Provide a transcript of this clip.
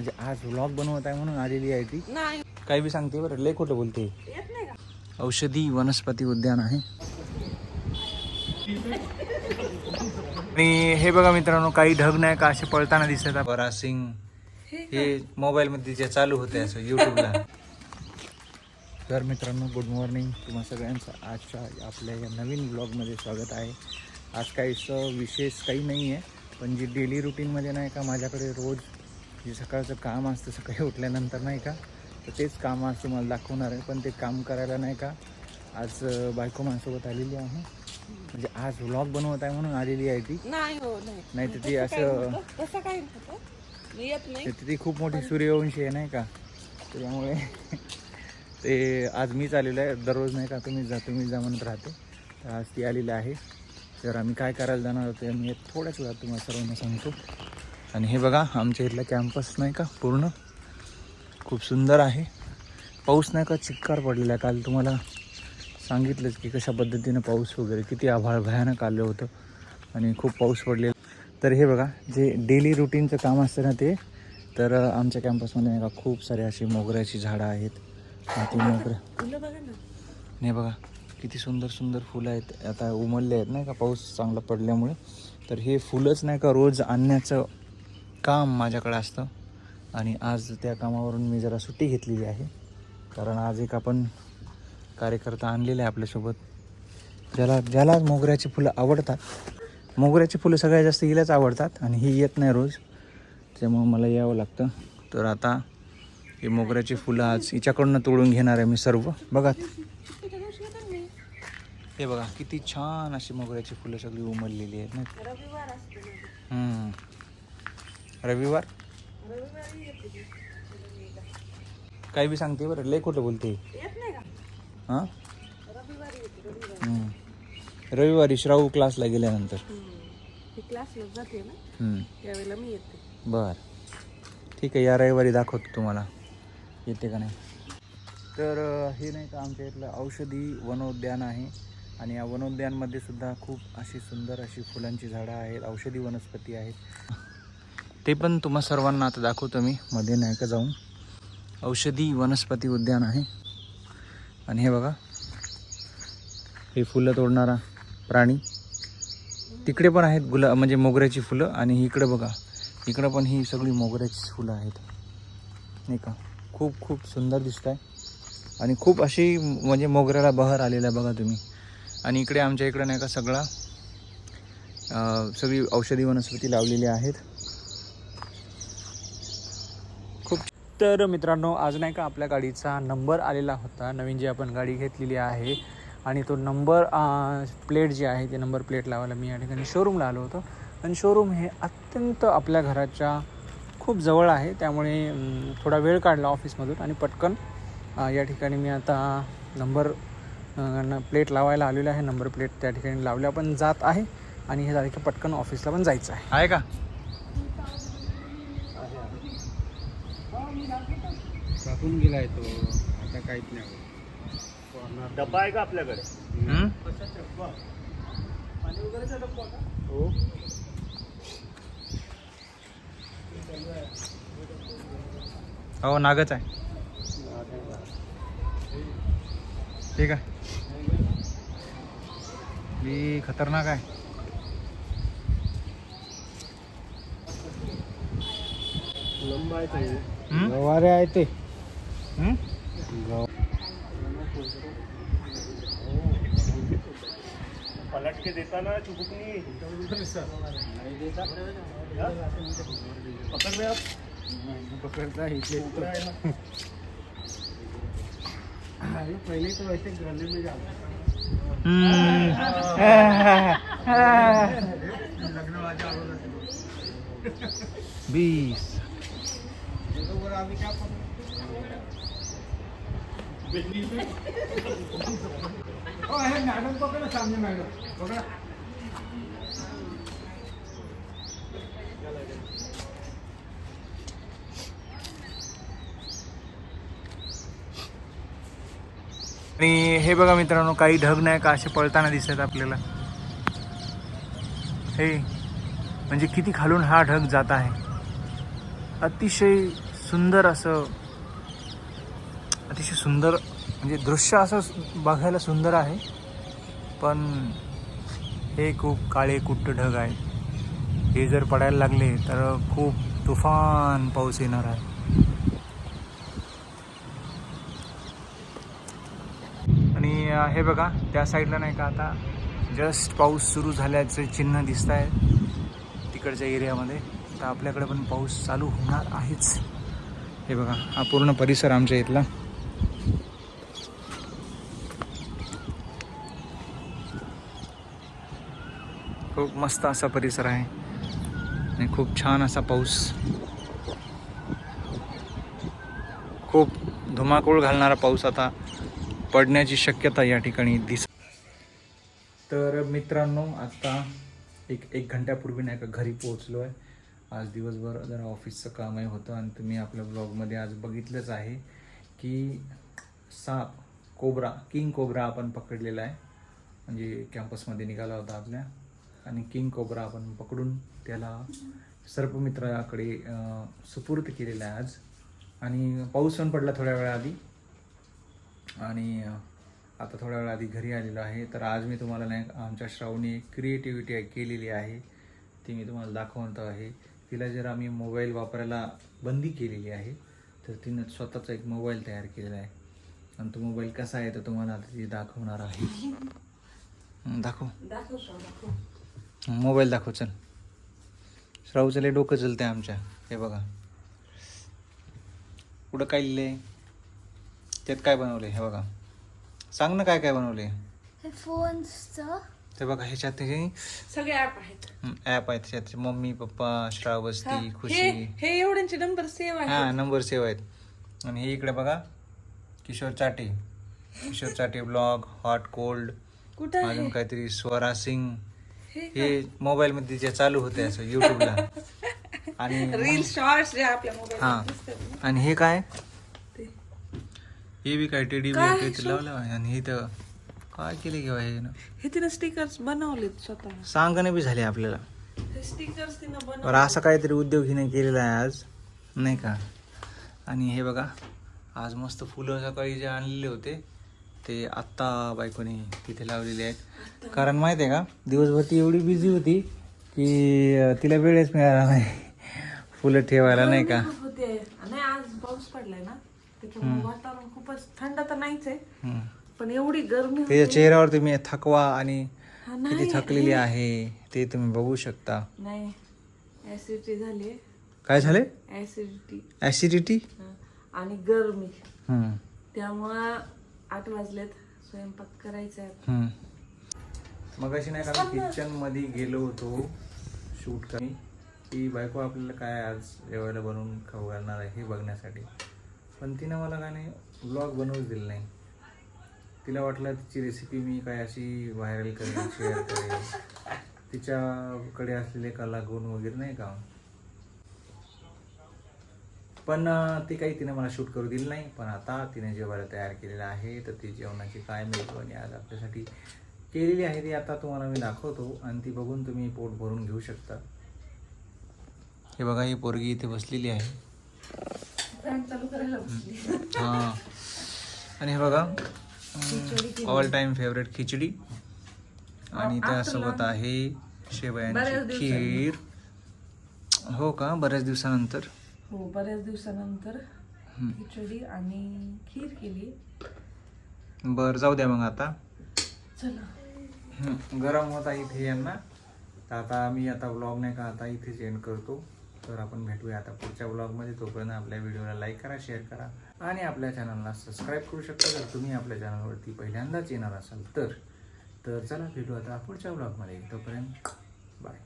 म्हणजे आज व्लॉग बनवत आहे म्हणून आलेली आहे ती. काही बी सांगते बरं लय खोटं बोलते. औषधी वनस्पती उद्यान आहे. आणि हे बघा मित्रांनो काही ढग नाही का असे पळताना दिसत आहे बरासिंग हे मोबाईल मध्ये जे चालू होते असं युट्यूबला तर मित्रांनो गुड मॉर्निंग तुम्हा सगळ्यांचं आजच्या आपल्या या नवीन ब्लॉगमध्ये स्वागत आहे. आज काही असं विशेष काही नाही आहे पण जी डेली रुटीनमध्ये नाही का माझ्याकडे रोज जे सकाळचं काम असतं सकाळी उठल्यानंतर नाही का? तर तेच काम आज तुम्हाला दाखवणार आहे पण ते काम करायला नाही का? आज बायको माझ्यासोबत आलेली आहे. म्हणजे आज व्लॉग बनवत आहे म्हणून आलेली आहे ती. नाही हो नाही. तर ती असं येत नाही. तर ती खूप मोठी सूर्यवंशी आहे नाही का? त्याच्यामुळे ते आज मीच आलेलो आहे. दररोज नाही का तुम्हीच जा तुम्हीच जा म्हणत राहते. तर आज ती आलेली आहे. तर आम्ही काय करायला जाणार होतो मी थोड्याच वेळात तुम्हाला सर्वांना सांगतो. आणि हे बघा आमच्या इथला कॅम्पस नाही का? पूर्ण खूप सुंदर आहे. पाऊस नाही का चिक्कार पडलेला आहे. काल तुम्हाला सांगितलंच की कशा पद्धतीनं पाऊस वगैरे किती आभाळ भयानक आलं होतं. आणि खूप पाऊस पडलेला. तर हे बघा जे डेली रुटीनचं काम असतं ना ते तर आमच्या कॅम्पसमध्ये नाही का खूप सारे अशी मोगऱ्याची झाडं आहेत. ती मोगऱ्या नाही बघा किती सुंदर सुंदर फुलं आहेत. आता उमलले आहेत नाही का पाऊस चांगला पडल्यामुळे. तर हे फुलंच नाही का रोज आणण्याचं काम माझ्याकडे असतं. आणि आज त्या कामावरून मी जरा सुट्टी घेतलेली आहे. कारण आज एक आपण कार्यकर्ता आणलेला आहे आपल्यासोबत. ज्याला ज्याला मोगऱ्याची फुलं आवडतात. मोगऱ्याची फुलं सगळ्यात जास्त हिलाच आवडतात आणि ही येत नाही रोज. त्यामुळं मला यावं लागतं. तर आता हे मोगऱ्याची फुलं आज हिच्याकडून तोडून घेणार आहे मी सर्व. बघा. हे बघा किती छान अशी मोगऱ्याची फुलं सगळी उमललेली आहेत ना. रविवार? काही बी सांगते बरं लय खोटं बोलते. हां? रविवारी श्राऊ श्रावू क्लासला गेल्यानंतर. बर. ठीक आहे या रविवारी दाखवतो तुम्हाला. येते का नाही? तर हे नाही का आमच्या इथलं औषधी वनोद्यान आहे. आणि या वनोद्यानमध्ये सुद्धा खूप अशी सुंदर अशी फुलांची झाडं आहेत औषधी वनस्पती आहेत. ते पण तुम्हा सर्वांना आता दाखवतो मी. मध्ये नाही का जाऊन. औषधी वनस्पती उद्यान आहे. आणि हे बघा. हे फुलं तोडणारा प्राणी. तिकडे पण आहेत गुला म्हणजे मोगऱ्याची फुलं. आणि इकडे बघा. इकडं पण ही सगळी मोगऱ्याची फुलं आहेत. नाही का? खूप खूप सुंदर दिसत आहे आणि खूप अशी म्हणजे मोगऱ्याला बहर आलेला आहे बघा तुम्ही. आणि इकडे आमच्या इकडे नाही का सगळा सगळी औषधी वनस्पती लावलेली आहेत. तर मित्रांनो आज नाही का आपल्या गाडीचा नंबर आलेला होता. नवीन जी आपण गाडी घेतलेली आहे आणि तो नंबर प्लेट जी आहे ते नंबर प्लेट लावायला मी या ठिकाणी शोरूमला आलो होतो. आणि शोरूम हे अत्यंत आपल्या घराच्या खूप जवळ आहे. त्यामुळे थोडा वेळ काढला ऑफिसमधून आणि पटकन या ठिकाणी मी आता नंबर प्लेट लावायला आलेलो आहे. नंबर प्लेट त्या ठिकाणी लावल्या पण जात आहे आणि हे झालं की पटकन ऑफिसला पण जायचं आहे. आहे का? कापून गेलाय तो. आता काहीच नाही डब्बा आहे का आपल्याकडे? हो? हो. नागच आहे. ठीक आहे. मी खतरनाक आहे. लंब आहे? गवारे आहे ते. हम्म? पलट के देता ना चुकुकनी पकड़ में आप पकडता इथले पहले तो ऐसे गले में जाता बीस. सामने पकड़ा आणि हे बघा मित्रांनो काही ढग नाही का असे पळताना दिसत आपल्याला. हे म्हणजे किती खालून हा ढग जात आहे. अतिशय सुंदर असं अतिशय सुंदर म्हणजे दृश्य असं बघायला सुंदर आहे. पण हे खूप काळे कुट्ट ढग आहेत. हे जर पडायला लागले तर खूप तुफान पाऊस येणार आहे. आणि हे बघा त्या साईडला नाही का आता जस्ट पाऊस सुरू झाल्याचे चिन्ह दिसत आहे तिकडच्या एरियामध्ये. तर आपल्याकडे पण पाऊस चालू होणार आहेच. हे बघा हा पूर्ण परिसर आमच्या इथला. खूप मस्त असा परिसर आहे. आणि खूप छान असा पाऊस. खूप धुमाकूळ घालणारा पाऊस आता पडण्याची शक्यता या ठिकाणी दिस तर मित्रांनो आता एक एक घंट्यापूर्वी नाही का घरी पोहोचलो आहे आज दिवसभर जरा ऑफिसचं कामही होतं आणि तुम्ही आपल्या ब्लॉगमध्ये आज बघितलंच आहे की साप कोबरा किंग कोबरा आपण पकडलेला आहे. म्हणजे कॅम्पसमध्ये निघाला होता आपल्या. आणि किंग कोबरा आपण पकडून त्याला सर्पमित्राकडे अं, सुपूर्द केलेला आहे आज. आणि पाऊस पण पडला थोड्या वेळाआधी आणि आता थोड्या वेळा आधी घरी आलेलो आहे. तर आज मी तुम्हाला नाही आमच्या श्रावणी क्रिएटिव्हिटी केलेली आहे. ती मी तुम्हाला दाखवतो आहे. तिला जर आम्ही मोबाईल वापरायला बंदी केलेली आहे तर तिनं स्वतःचा एक मोबाईल तयार केलेला आहे. आणि तो मोबाईल कसा आहे तर तुम्हाला आता ती दाखवणार आहे. हं, दाखव. मोबाईल दाखव चल. श्रावचं लय डोकं चलतंय आमच्या. हे बघा. कुठं काय लिहिलंय? त्यात काय बनवलंय? हे बघा. सांग ना काय काय बनवलंय? हे फोन्सचं ते बघा ह्याच्यात सगळे ऍप आहेत. ॲप आहे त्याच्यात मम्मी पप्पा हा, श्रावस्ती हे खुशी. हे एवढ्यांचे नंबर सेव्ह हा आहे नंबर सेव्ह आहेत. आणि हे इकडे बघा Kishore Chate. Kishore Chate blog hot cold अजून काहीतरी स्वरा सिंग. हे हे मोबाईलमध्ये जे चालू होते असं युट्यूबला आणि रील शॉर्ट्स जे आपल्या मोबाईल हा. आणि हे काय. हे बी काय टेडी? लावलं. आणि हे तर काय केले किंवा हे ना हे तिनं स्टिकर्स बनवलेत स्वतः. सांगणे बी झाले आपल्याला. हे स्टिकर्स तिनं बरं असं काहीतरी उद्योग हिने केलेला आहे आज नाही का? आणि हे बघा आज मस्त फुलं सकाळी जे आणलेले होते ते आत्ता बायकोने तिथे लावलेले आहेत. कारण माहिती आहे का दिवसभर ती एवढी बिझी होती की अं, तिला वेळच मिळाला नाही. फुलं ठेवायला नाही का? होते. नाही आज पाऊस पडलाय ना त्याच्यामुळे वातावरण खूपच थंड तर नाहीच आहे. हम्म. पण एवढी गरमी होती. तिच्या चेहऱ्यावर तुम्ही थकवा आणि हा, किती नाही थकलेली आहे ते तुम्ही बघू शकता. नाही. ऍसिडिटी झाली. काय झाले? ऍसिडिटी ऍसिडिटी आणि गरमी. त्यामुळं आठ वाजलेत. स्वयंपाक करायचा आहे. मग अशी नाही का किचनमध्ये गेलो होतो. शूट कमी. की बायको आपल्याला काय आज जेवायला बनवून खाऊ घालणार आहे हे बघण्यासाठी. पण तिनं मला काय नाही ब्लॉग बनवूच दिलं नाही. तिला वाटलं तिची रेसिपी मी काय अशी व्हायरल करेन शेअर करेन. तिच्याकडे असलेले कलागुण वगैरे नाही का? पण ते काही तिने मला शूट करू दिलं नाही. पण आता तिने जेवायला तयार केलेलं आहे तर ती जेवणाची काय मेजवानी आज आपल्यासाठी केलेली आहे ती आता तुम्हाला मी दाखवतो. आणि ती बघून तुम्ही पोट भरून घेऊ शकता. हे बघा ही पोरगी इथे बसलेली आहे. हां. आणि हे बघा ऑल टाइम फेवरेट खिचडी. आणि त्यासोबत आहे शेवयांची. खीर. हो का? बऱ्याच दिवसानंतर. हो बऱ्याच दिवसानंतर. खिचडी आणि खीर केली. बरं जाऊ द्या मग आता. गरम होता इथे यांना. तर आता मी आता ब्लॉग नाही का आता इथेच एंड करतो. तर आपण भेटूया आता पुढच्या ब्लॉगमध्ये तोपर्यंत आपल्या व्हिडिओला लाईक करा शेअर करा आणि आपल्या चॅनलला सबस्क्राईब करू शकता. जर तुम्ही आपल्या चॅनलवरती पहिल्यांदाच येणार असाल तर तर चला भेटू आता पुढच्या ब्लॉगमध्ये तोपर्यंत बाय